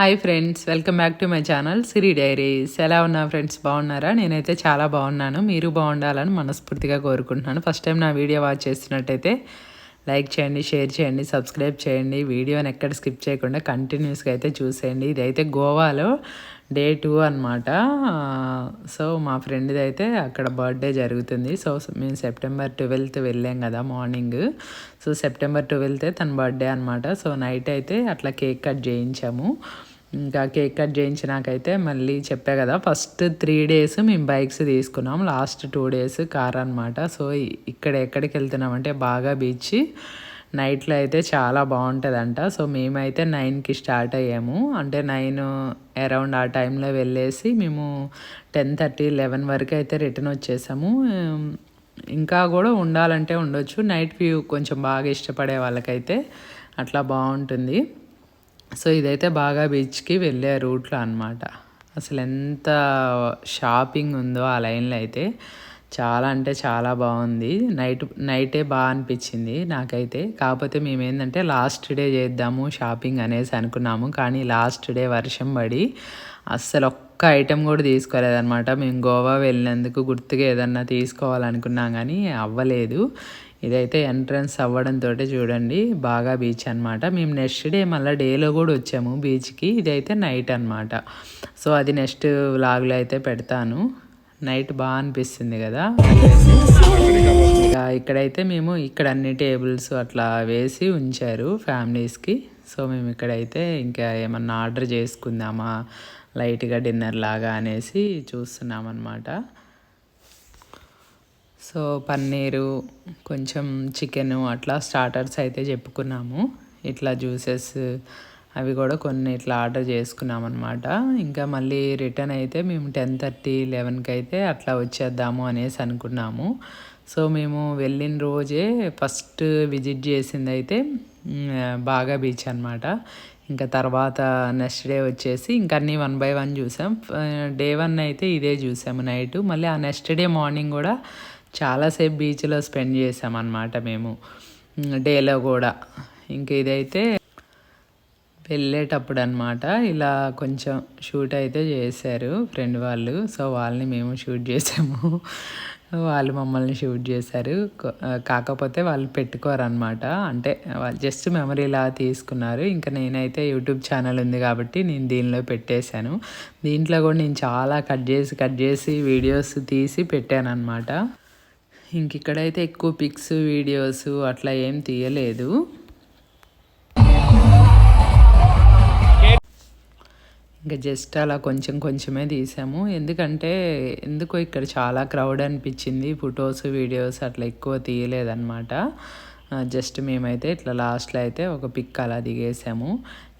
Hi friends welcome back to my channel Siri Diaries ఎలా ఉన్నా friends బాగున్నారా? నేనైతే చాలా బాగున్నాను. మీరు బాగుండాలని మనస్ఫూర్తిగా కోరుకుంటున్నాను. ఫస్ట్ టైం నా వీడియో వాచ్ చేస్తున్నట్టయితే లైక్ చేయండి షేర్ చేయండి సబ్స్క్రైబ్ చేయండి. వీడియోని ఎక్కడ స్కిప్ చేయకుండా కంటిన్యూస్గా అయితే చూసేయండి. ఇదైతే గోవాలో డే టూ అనమాట సో మా ఫ్రెండ్ది అయితే అక్కడ బర్త్డే జరుగుతుంది. సో మేము సెప్టెంబర్ ట్వెల్త్ వెళ్ళాం కదా మార్నింగ్. సో సెప్టెంబర్ ట్వెల్తే తన బర్త్డే అనమాట సో నైట్ అయితే అట్లా కేక్ కట్ చేయించాము. ఇంకా కేక్ కట్ చేయించినాకైతే మళ్ళీ చెప్పా కదా ఫస్ట్ త్రీ డేస్ మేము బైక్స్ తీసుకున్నాం. లాస్ట్ టూ డేస్ కార్ అనమాట సో ఇక్కడ ఎక్కడికి వెళ్తున్నామంటే బాగా బీచ్. నైట్లో అయితే చాలా బాగుంటుందంట. సో మేమైతే నైన్కి స్టార్ట్ అయ్యాము. అంటే నైన్ అరౌండ్ ఆ టైంలో వెళ్ళేసి మేము టెన్ థర్టీ లెవెన్ వరకు అయితే రిటర్న్ వచ్చేసాము. ఇంకా కూడా ఉండాలంటే ఉండొచ్చు. నైట్ వ్యూ కొంచెం బాగా ఇష్టపడే వాళ్ళకైతే అట్లా బాగుంటుంది. సో ఇదైతే బాగా బీచ్కి వెళ్ళే రూట్లో అనమాట అసలు ఎంత షాపింగ్ ఉందో ఆ లైన్లో అయితే. చాలా అంటే చాలా బాగుంది. నైట్ నైటే బాగా అనిపించింది నాకైతే. కాకపోతే మేము ఏంటంటే లాస్ట్ డే చేద్దాము షాపింగ్ అనేసి అనుకున్నాము. కానీ లాస్ట్ డే వర్షం పడి అస్సలు ఒక్క ఐటెం కూడా తీసుకోలేదన్నమాట. మేము గోవా వెళ్ళినందుకు గుర్తుగా ఏదన్నా తీసుకోవాలనుకున్నాం కానీ అవ్వలేదు. ఇదైతే ఎంట్రన్స్ అవ్వడంతో చూడండి బాగా బీచ్ అనమాట మేము నెక్స్ట్ డే మళ్ళీ డేలో కూడా వచ్చాము బీచ్కి. ఇదైతే నైట్ అనమాట సో అది నెక్స్ట్ వ్లాగ్లో అయితే పెడతాను. నైట్ బాగా అనిపిస్తుంది కదా. ఇక్కడైతే మేము ఇక్కడ అన్ని టేబుల్స్ అట్లా వేసి ఉంచారు ఫ్యామిలీస్కి. సో మేము ఇక్కడైతే ఇంకా ఏమన్నా ఆర్డర్ చేసుకుందామా లైట్గా డిన్నర్ లాగా అనేసి చూస్తున్నామన్నమాట. సో పన్నీరు కొంచెం చికెను అట్లా స్టార్టర్స్ అయితే చెప్పుకున్నాము. ఇట్లా జ్యూసెస్ అవి కూడా కొన్ని ఇట్లా ఆర్డర్ చేసుకున్నాం అనమాట ఇంకా మళ్ళీ రిటర్న్ అయితే మేము టెన్ థర్టీ లెవెన్కి అయితే అట్లా వచ్చేద్దాము అనేసి అనుకున్నాము. సో మేము వెళ్ళిన రోజే ఫస్ట్ విజిట్ చేసింది అయితే బాగా బీచ్ అనమాట ఇంకా తర్వాత నెక్స్ట్ డే వచ్చేసి ఇంకా అన్నీ వన్ బై వన్ చూసాం. డే వన్ అయితే ఇదే చూసాము నైట్. మళ్ళీ ఆ నెక్స్ట్ డే మార్నింగ్ కూడా చాలాసేపు బీచ్లో స్పెండ్ చేసామన్నమాట మేము. డేలో కూడా. ఇంక ఇదైతే వెళ్ళేటప్పుడు అనమాట ఇలా కొంచెం షూట్ అయితే చేశారు ఫ్రెండ్ వాళ్ళు. సో వాళ్ళని మేము షూట్ చేసాము. వాళ్ళు మమ్మల్ని షూట్ చేశారు. కాకపోతే వాళ్ళు పెట్టుకోరనమాట. అంటే వాళ్ళు జస్ట్ మెమరీలా తీసుకున్నారు. ఇంకా నేనైతే యూట్యూబ్ ఛానల్ ఉంది కాబట్టి నేను దీనిలో పెట్టేశాను. దీంట్లో కూడా నేను చాలా కట్ చేసి కట్ చేసి వీడియోస్ తీసి పెట్టాను అనమాట ఇంక ఇక్కడైతే ఎక్కువ పిక్స్ వీడియోస్ అట్లా ఏం తీయలేదు. ఇంకా జస్ట్ అలా కొంచెం కొంచెమే తీసాము. ఎందుకంటే ఎందుకో ఇక్కడ చాలా క్రౌడ్ అనిపించింది. ఫొటోస్ వీడియోస్ అట్లా ఎక్కువ తీయలేదన్నమాట. జస్ట్ మేమైతే ఇట్లా లాస్ట్లో అయితే ఒక పిక్ అలా దిగేసాము.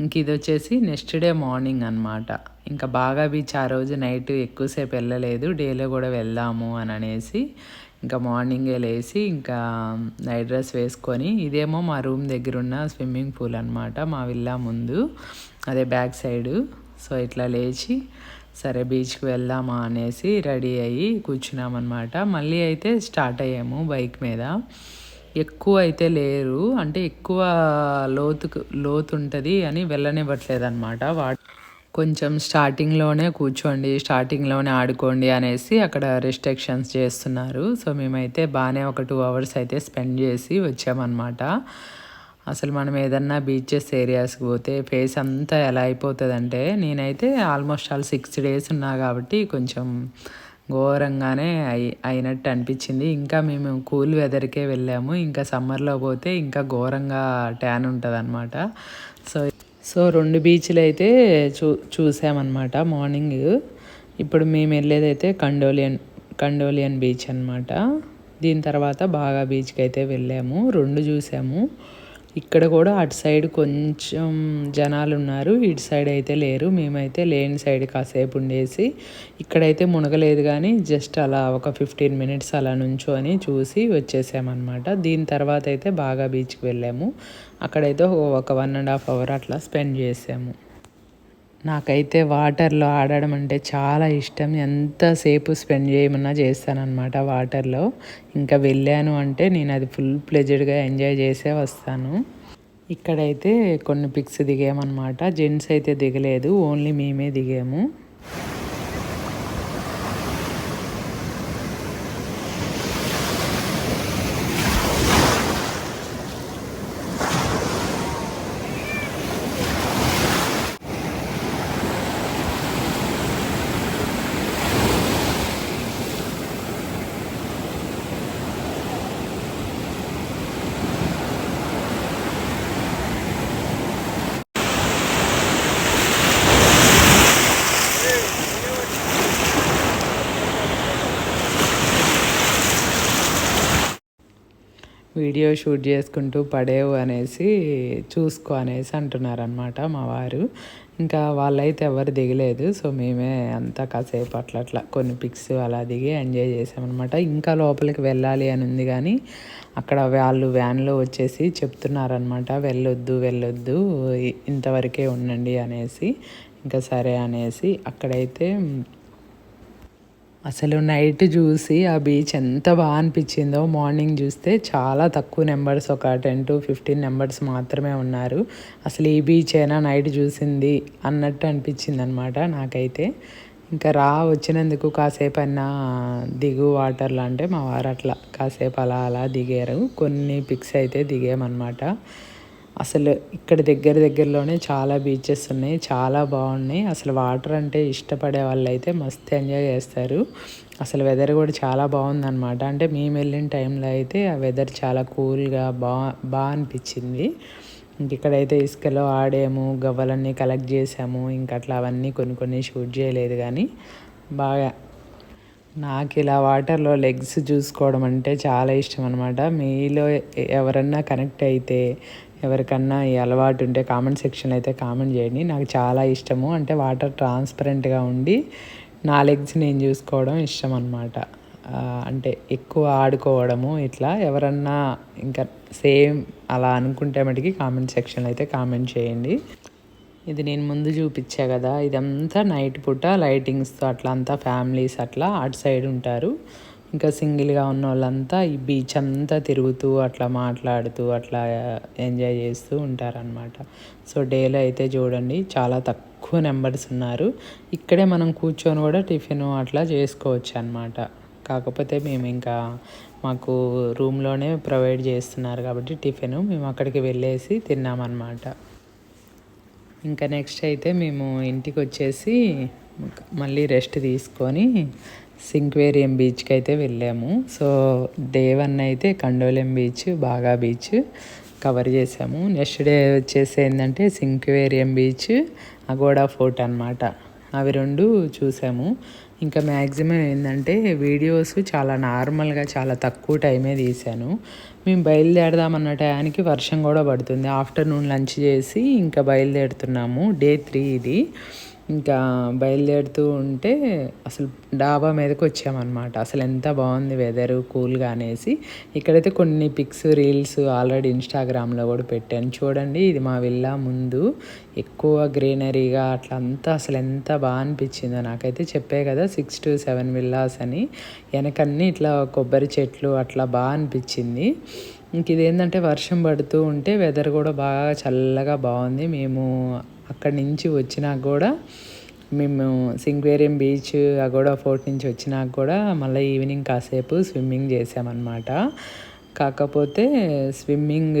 ఇంక ఇది వచ్చేసి నెక్స్ట్ డే మార్నింగ్ అనమాట ఇంకా బాగా బీచ్ ఆ రోజు నైట్ ఎక్కువసేపు వెళ్ళలేదు. డేలో కూడా వెళ్దాము అని అనేసి ఇంకా మార్నింగే లేచి ఇంకా నైట్ డ్రెస్ వేసుకొని ఇదేమో మా రూమ్ దగ్గర ఉన్న స్విమ్మింగ్ పూల్ అనమాట మా విల్లా ముందు అదే బ్యాక్ సైడు. సో ఇట్లా లేచి సరే బీచ్కి వెళ్దామా అనేసి రెడీ అయ్యి కూర్చున్నామన్నమాట. మళ్ళీ అయితే స్టార్ట్ అయ్యాము బైక్ మీద. ఎక్కువ అయితే లేరు. అంటే ఎక్కువ లోతు లోతు ఉంటుంది అని వెళ్ళనివ్వట్లేదు అనమాట వా కొంచెం స్టార్టింగ్లోనే కూర్చోండి స్టార్టింగ్లోనే ఆడుకోండి అనేసి అక్కడ రెస్ట్రిక్షన్స్ చేస్తున్నారు. సో మేమైతే బాగానే ఒక టూ అవర్స్ అయితే స్పెండ్ చేసి వచ్చామన్నమాట. అసలు మనం ఏదన్నా బీచెస్ ఏరియాస్కి పోతే ఫేస్ అంతా ఎలా అయిపోతుందంటే నేనైతే ఆల్మోస్ట్ ఆల్ సిక్స్ డేస్ ఉన్నా కాబట్టి కొంచెం ఘోరంగానే అయి అయినట్టు అనిపించింది. ఇంకా మేము కూల్ వెదర్కే వెళ్ళాము. ఇంకా సమ్మర్లో పోతే ఇంకా ఘోరంగా ట్యాన్ ఉంటుంది అనమాట సో సో రెండు బీచ్లు అయితే చూ చూసామన్నమాట మార్నింగ్. ఇప్పుడు మేము వెళ్ళేదైతే కండోలియన్ కండోలియన్ బీచ్ అనమాట దీని తర్వాత బాగా బీచ్కి అయితే వెళ్ళాము. రెండు చూసాము. ఇక్కడ కూడా అటు సైడ్ కొంచెం జనాలు ఉన్నారు ఇటు సైడ్ అయితే లేరు. మేమైతే లేని సైడ్ కాసేపు ఉండేసి ఇక్కడైతే మునగలేదు కానీ జస్ట్ అలా ఒక ఫిఫ్టీన్ మినిట్స్ అలా నుంచొని చూసి వచ్చేసామన్నమాట. దీని తర్వాత అయితే బాగా బీచ్కి వెళ్ళాము. అక్కడైతే ఒక వన్ అండ్ హాఫ్ అవర్ అట్లా స్పెండ్ చేసాము. నాకైతే వాటర్లో ఆడడం అంటే చాలా ఇష్టం. ఎంతసేపు స్పెండ్ చేయమన్నా చేస్తానన్నమాట వాటర్లో. ఇంకా వెళ్ళాను అంటే నేను అది ఫుల్ ప్లెజర్డ్గా ఎంజాయ్ చేసే వస్తాను. ఇక్కడైతే కొన్ని పిక్స్ దిగామన్నమాట. జెంట్స్ అయితే దిగలేదు ఓన్లీ మేమే దిగాము. వీడియో షూట్ చేసుకుంటూ పడేవు అనేసి చూసుకో అనేసి అంటున్నారనమాట మా వారు. ఇంకా వాళ్ళైతే ఎవరు దిగలేదు సో మేమే అంతా కాసేపు అట్లా అట్లా కొన్ని పిక్స్ అలా దిగి ఎంజాయ్ చేసామన్నమాట. ఇంకా లోపలికి వెళ్ళాలి అని ఉంది కానీ అక్కడ వాళ్ళు వ్యాన్లో వచ్చేసి చెప్తున్నారనమాట వెళ్ళొద్దు వెళ్ళొద్దు ఇంతవరకే ఉండండి అనేసి. ఇంకా సరే అనేసి అక్కడైతే అసలు నైట్ చూసి ఆ బీచ్ ఎంత బాగా అనిపించిందో మార్నింగ్ చూస్తే చాలా తక్కువ నెంబర్స్ ఒక టెన్ టు ఫిఫ్టీన్ నెంబర్స్ మాత్రమే ఉన్నారు. అసలు ఈ బీచ్ అయినా నైట్ చూసింది అన్నట్టు అనిపించింది అనమాట నాకైతే. ఇంకా రా వచ్చినందుకు కాసేపు అయినా దిగు వాటర్లో అంటే మా వారు అట్లా కాసేపు అలా అలా దిగారు. కొన్ని పిక్స్ అయితే దిగామన్నమాట. అసలు ఇక్కడ దగ్గర దగ్గరలోనే చాలా బీచెస్ ఉన్నాయి చాలా బాగున్నాయి. అసలు వాటర్ అంటే ఇష్టపడే వాళ్ళు అయితే మస్తు ఎంజాయ్ చేస్తారు. అసలు వెదర్ కూడా చాలా బాగుందన్నమాట. అంటే మేము వెళ్ళిన టైంలో అయితే ఆ వెదర్ చాలా కూల్గా బా బాగా అనిపించింది. ఇక్కడైతే ఇసుకలో ఆడాము గవ్వలన్నీ కలెక్ట్ చేసాము. ఇంకా అట్లా అవన్నీ కొన్ని కొన్ని షూట్ చేయలేదు కానీ బాగా. నాకు ఇలా వాటర్లో లెగ్స్ చూసుకోవడం అంటే చాలా ఇష్టం అనమాట మీలో ఎవరన్నా కనెక్ట్ అయితే ఎవరికన్నా ఈ అలవాటు ఉంటే కామెంట్ సెక్షన్ అయితే కామెంట్ చేయండి. నాకు చాలా ఇష్టము. అంటే వాటర్ ట్రాన్స్పరెంట్గా ఉండి నా లెగ్స్ నేను చూసుకోవడం ఇష్టం అనమాట అంటే ఎక్కువ ఆడుకోవడము ఇట్లా. ఎవరన్నా ఇంకా సేమ్ అలా అనుకుంటే మటుకి కామెంట్ సెక్షన్లో అయితే కామెంట్ చేయండి. ఇది నేను ముందు చూపించా కదా. ఇదంతా నైట్ పూట లైటింగ్స్తో అట్లా అంతా ఫ్యామిలీస్ అట్లా అటు సైడ్ ఉంటారు. ఇంకా సింగిల్గా ఉన్న వాళ్ళంతా ఈ బీచ్ అంతా తిరుగుతూ అట్లా మాట్లాడుతూ అట్లా ఎంజాయ్ చేస్తూ ఉంటారనమాట సో డేలో అయితే చూడండి చాలా తక్కువ నెంబర్స్ ఉన్నారు. ఇక్కడే మనం కూర్చొని కూడా టిఫిన్ అట్లా చేసుకోవచ్చు అనమాట కాకపోతే మేము ఇంకా మాకు రూమ్లోనే ప్రొవైడ్ చేస్తున్నారు కాబట్టి టిఫిన్ మేము అక్కడికి వెళ్ళేసి తిన్నామన్నమాట. ఇంకా నెక్స్ట్ అయితే మేము ఇంటికి వచ్చేసి మళ్ళీ రెస్ట్ తీసుకొని సింక్వేరియం బీచ్కి అయితే వెళ్ళాము. సో డే వన్ అయితే కండోలెం బీచ్ బాగా బీచ్ కవర్ చేసాము. నెక్స్ట్ డే వచ్చేసి ఏంటంటే సింక్వేరియం బీచ్ అగోడా ఫోర్ట్ అనమాట అవి రెండు చూసాము. ఇంకా మ్యాక్సిమం ఏంటంటే వీడియోస్ చాలా నార్మల్గా చాలా తక్కువ టైమే తీశాను మేము బయలుదేరదామన్న టయానికి వర్షం కూడా పడుతుంది. ఆఫ్టర్నూన్ లంచ్ చేసి ఇంకా బయలుదేరుతున్నాము. డే త్రీ ఇది. ఇంకా బయలుదేరుతూ ఉంటే అసలు డాబా మీదకి వచ్చామన్నమాట. అసలు ఎంత బాగుంది వెదర్ కూల్గా అనేసి. ఇక్కడైతే కొన్ని పిక్స్ రీల్స్ ఆల్రెడీ ఇన్స్టాగ్రామ్లో కూడా పెట్టాను. చూడండి ఇది మా విల్లా ముందు. ఎక్కువ గ్రీనరీగా అట్లా అంతా అసలు ఎంత బాగా అనిపించిందో నాకైతే చెప్పే కదా సిక్స్ టు సెవెన్ విల్లాస్ అని. వెనకన్నీ ఇట్లా కొబ్బరి చెట్లు అట్లా బాగా అనిపించింది. ఇంక ఇదేంటంటే వర్షం పడుతూ ఉంటే వెదర్ కూడా బాగా చల్లగా బాగుంది. మేము అక్కడి నుంచి వచ్చినా కూడా మేము సింగ్వేరియం బీచ్ అగోడా ఫోర్ట్ నుంచి వచ్చినాక కూడా మళ్ళీ ఈవినింగ్ కాసేపు స్విమ్మింగ్ చేసామన్నమాట. కాకపోతే స్విమ్మింగ్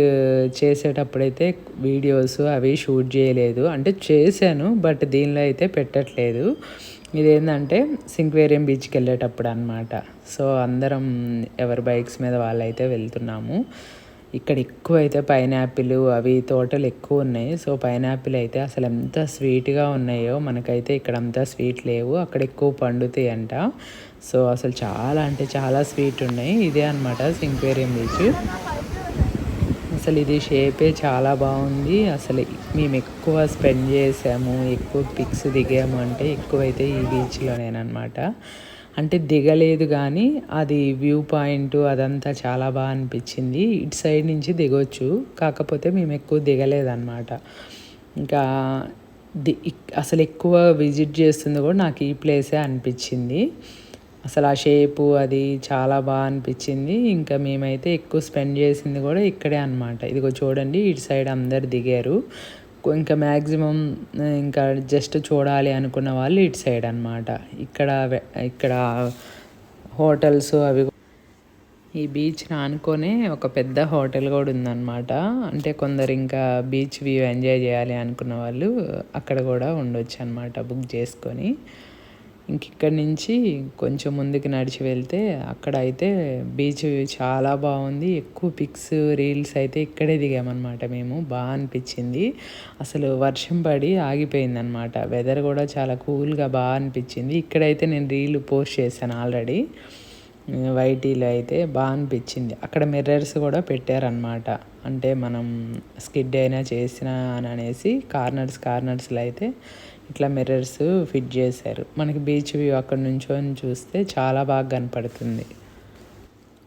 చేసేటప్పుడైతే వీడియోస్ అవి షూట్ చేయలేదు. అంటే చేశాను బట్ దీనిలో అయితే పెట్టట్లేదు. ఇదేంటంటే సింక్వేరియం బీచ్కి వెళ్ళేటప్పుడు అనమాట సో అందరం ఎవరి బైక్స్ మీద వాళ్ళైతే వెళ్తున్నాము. ఇక్కడ ఎక్కువ అయితే పైనాపిల్ అవి తోటలు ఎక్కువ ఉన్నాయి. సో పైనాపిల్ అయితే అసలు ఎంత స్వీట్గా ఉన్నాయో మనకైతే ఇక్కడ అంతా స్వీట్ లేవు. అక్కడ ఎక్కువ పండుతాయి అంట. సో అసలు చాలా అంటే చాలా స్వీట్ ఉన్నాయి. ఇదే అనమాట సింక్వేరియం బీచ్. అసలు ఇది షేపే చాలా బాగుంది. అసలు మేము ఎక్కువ స్పెండ్ చేసాము ఎక్కువ పిక్స్ దిగాము అంటే ఎక్కువైతే ఈ బీచ్లోనేనమాట అంటే దిగలేదు కానీ అది వ్యూ పాయింట్ అదంతా చాలా బాగా అనిపించింది. ఇటు సైడ్ నుంచి దిగొచ్చు. కాకపోతే మేము ఎక్కువ దిగలేదన్నమాట. ఇంకా ది అసలు ఎక్కువ విజిట్ చేస్తుంది కూడా నాకు ఈ ప్లేసే అనిపించింది. అసలు ఆ షేపు అది చాలా బాగా అనిపించింది. ఇంకా మేమైతే ఎక్కువ స్పెండ్ చేసింది కూడా ఇక్కడే అనమాట ఇదిగో చూడండి ఇటు సైడ్ అందరు దిగారు. ఇంకా మ్యాక్సిమం ఇంకా జస్ట్ చూడాలి అనుకున్న వాళ్ళు ఇటు సైడ్ అనమాట ఇక్కడ ఇక్కడ హోటల్స్ అవి ఈ బీచ్ ఆనుకొనే ఒక పెద్ద హోటల్ కూడా ఉందన్నమాట. అంటే కొందరు ఇంకా బీచ్ వ్యూ ఎంజాయ్ చేయాలి అనుకున్న వాళ్ళు అక్కడ కూడా ఉండొచ్చు అనమాట బుక్ చేసుకొని. ఇంక ఇక్కడి నుంచి కొంచెం ముందుకు నడిచి వెళ్తే అక్కడ అయితే బీచ్ చాలా బాగుంది. ఎక్కువ పిక్స్ రీల్స్ అయితే ఇక్కడే దిగామన్నమాట మేము. బాగా అనిపించింది. అసలు వర్షం పడి ఆగిపోయింది అనమాట వెదర్ కూడా చాలా కూల్గా బాగా అనిపించింది. ఇక్కడైతే నేను రీల్ పోస్ట్ చేశాను ఆల్రెడీ. వైటీలో అయితే బాగా అనిపించింది. అక్కడ మిర్రర్స్ కూడా పెట్టారనమాట అంటే మనం స్కిడ్ అయినా చేసినా అని అనేసి కార్నర్స్ కార్నర్స్లో అయితే ఇట్లా మిర్రర్స్ ఫిట్ చేశారు. మనకి బీచ్ వ్యూ అక్కడ నుంచొని చూస్తే చాలా బాగా కనపడుతుంది.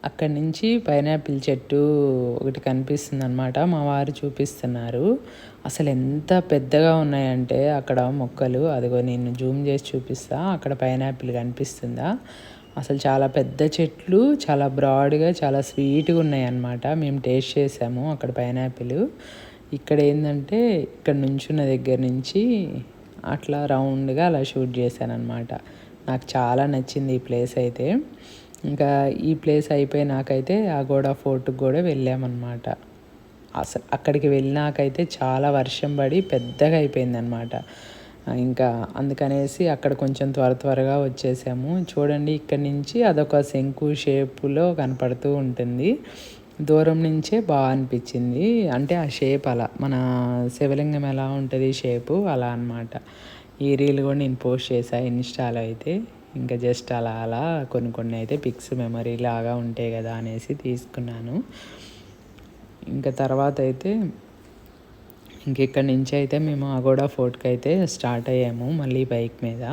అక్కడి నుంచి పైనాపిల్ చెట్టు ఒకటి కనిపిస్తుంది అనమాట మా వారు చూపిస్తున్నారు. అసలు ఎంత పెద్దగా ఉన్నాయంటే అక్కడ మొక్కలు. అదిగో నేను జూమ్ చేసి చూపిస్తా. అక్కడ పైనాపిల్ కనిపిస్తుందా? అసలు చాలా పెద్ద చెట్లు చాలా బ్రాడ్గా చాలా స్వీట్గా ఉన్నాయి అన్నమాట మేము టేస్ట్ చేసాము అక్కడ పైనాపిల్. ఇక్కడ ఏంటంటే ఇక్కడ నుంచున్న దగ్గర నుంచి అట్లా రౌండ్గా అలా షూట్ చేశాను అనమాట నాకు చాలా నచ్చింది ఈ ప్లేస్ అయితే. ఇంకా ఈ ప్లేస్ అయిపోయి నాకైతే ఆ గోడ ఫోర్ట్కి కూడా వెళ్ళామన్నమాట. అసలు అక్కడికి వెళ్ళినాకైతే చాలా వర్షం పడి పెద్దగా అయిపోయిందనమాట ఇంకా అందుకనేసి అక్కడ కొంచెం త్వర త్వరగా వచ్చేసాము. చూడండి ఇక్కడ నుంచి అదొక శంకు షేపులో కనపడుతూ ఉంటుంది. దూరం నుంచే బాగా అనిపించింది. అంటే ఆ షేప్ అలా మన శివలింగం ఎలా ఉంటుంది షేపు అలా అనమాట ఈ రీల్ కూడా నేను పోస్ట్ చేశాను ఇన్స్టాలో అయితే. ఇంకా జస్ట్ అలా అలా కొన్ని కొన్ని అయితే పిక్స్ మెమరీ లాగా ఉంటాయి కదా అనేసి తీసుకున్నాను. ఇంకా తర్వాత అయితే ఇంకెక్కడి నుంచి అయితే మేము అగోడా ఫోర్ట్కి అయితే స్టార్ట్ అయ్యాము మళ్ళీ బైక్ మీద.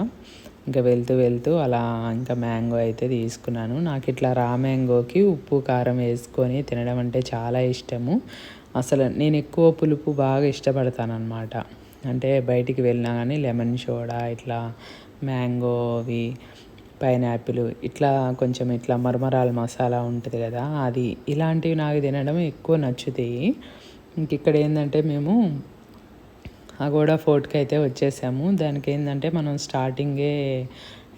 ఇంకా వెళ్తూ వెళ్తూ అలా ఇంకా మ్యాంగో అయితే తీసుకున్నాను. నాకు ఇట్లా రా మ్యాంగోకి ఉప్పు కారం వేసుకొని తినడం అంటే చాలా ఇష్టము. అసలు నేను ఎక్కువ పులుపు బాగా ఇష్టపడతాను అనమాట అంటే బయటికి వెళ్ళినా కానీ లెమన్ సోడా ఇట్లా మ్యాంగో అవి పైనాపిల్ ఇట్లా కొంచెం ఇట్లా మరమరాల మసాలా ఉంటుంది కదా అది ఇలాంటివి నాకు తినడం ఎక్కువ నచ్చుతాయి. ఇంక ఇక్కడ ఏంటంటే మేము అగోడా ఫోర్ట్కి అయితే వచ్చేసాము. దానికి ఏంటంటే మనం స్టార్టింగే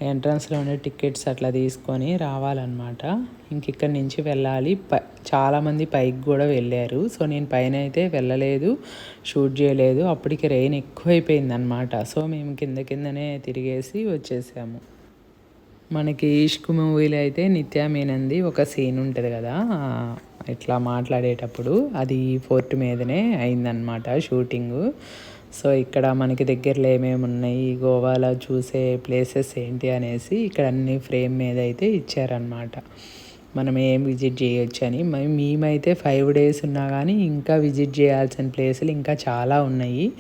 ఎంట్రన్స్లోనే టికెట్స్ అట్లా తీసుకొని రావాలన్నమాట. ఇంక నుంచి వెళ్ళాలి. ప చాలామంది పైకి కూడా వెళ్ళారు. సో నేను పైన అయితే వెళ్ళలేదు. షూట్ చేయలేదు. అప్పటికి రెయిన్ ఎక్కువైపోయింది అనమాట సో మేము కింద కిందనే తిరిగేసి వచ్చేసాము. మనకి ఈష్కు మూవీలో అయితే నిత్యా మీనంది ఒక సీన్ ఉంటుంది కదా ఇట్లా మాట్లాడేటప్పుడు. అది ఫోర్ట్ మీదనే అయిందనమాట షూటింగు. సో ఇక్కడ మనకి దగ్గరలో ఏమేమి ఉన్నాయి గోవాలో చూసే ప్లేసెస్ ఏంటి అనేసి ఇక్కడ అన్ని ఫ్రేమ్ మీద అయితే ఇచ్చారనమాట మనం ఏం విజిట్ చేయొచ్చు అని. మేమైతే ఫైవ్ డేస్ ఉన్నా కానీ ఇంకా విజిట్ చేయాల్సిన ప్లేసులు ఇంకా చాలా ఉన్నాయి.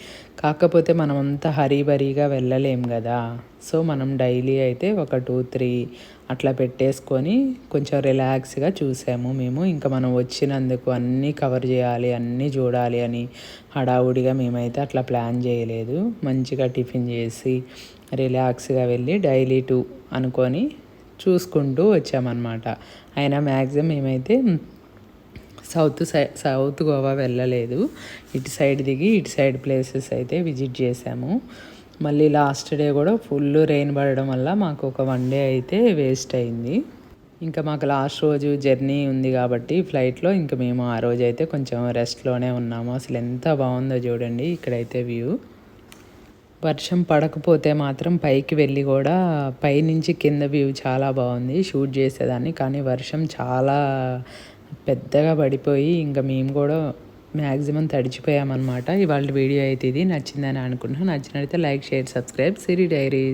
కాకపోతే మనం అంతా హరీబరీగా వెళ్ళలేం కదా సో మనం డైలీ అయితే ఒక టూ త్రీ అట్లా పెట్టేసుకొని కొంచెం రిలాక్స్గా చూసాము మేము. ఇంకా మనం వచ్చినందుకు అన్నీ కవర్ చేయాలి అన్నీ చూడాలి అని హడావుడిగా మేమైతే అట్లా ప్లాన్ చేయలేదు. మంచిగా టిఫిన్ చేసి రిలాక్స్గా వెళ్ళి డైలీ టూ అనుకొని చూసుకుంటూ వచ్చామన్నమాట. అయినా మ్యాక్సిమం మేమైతే సౌత్ సైడ్ సౌత్ గోవా వెళ్ళలేదు. ఇటు సైడ్ దిగి ఇటు సైడ్ ప్లేసెస్ అయితే విజిట్ చేసాము మళ్ళీ లాస్ట్ డే కూడా ఫుల్ రెయిన్ పడడం వల్ల మాకు ఒక వన్ డే అయితే వేస్ట్ అయింది. ఇంకా మాకు లాస్ట్ రోజు జర్నీ ఉంది కాబట్టి ఫ్లైట్లో ఇంకా మేము ఆ రోజు అయితే కొంచెం రెస్ట్లోనే ఉన్నాము. అసలు ఎంత బాగుందో చూడండి. ఇక్కడైతే వ్యూ. వర్షం పడకపోతే మాత్రం పైకి వెళ్ళి కూడా పైనుంచి కింద వ్యూ చాలా బాగుంది. షూట్ చేసేదాన్ని. కానీ వర్షం చాలా పెద్దగా పడిపోయి ఇంకా మేము కూడా మ్యాక్సిమం తడిచిపోయామన్నమాట. ఇవాళ వీడియో అయితే ఇది. నచ్చిందని అనుకుంటున్నాను నచ్చినట్లయితే like share subscribe. Siri Diary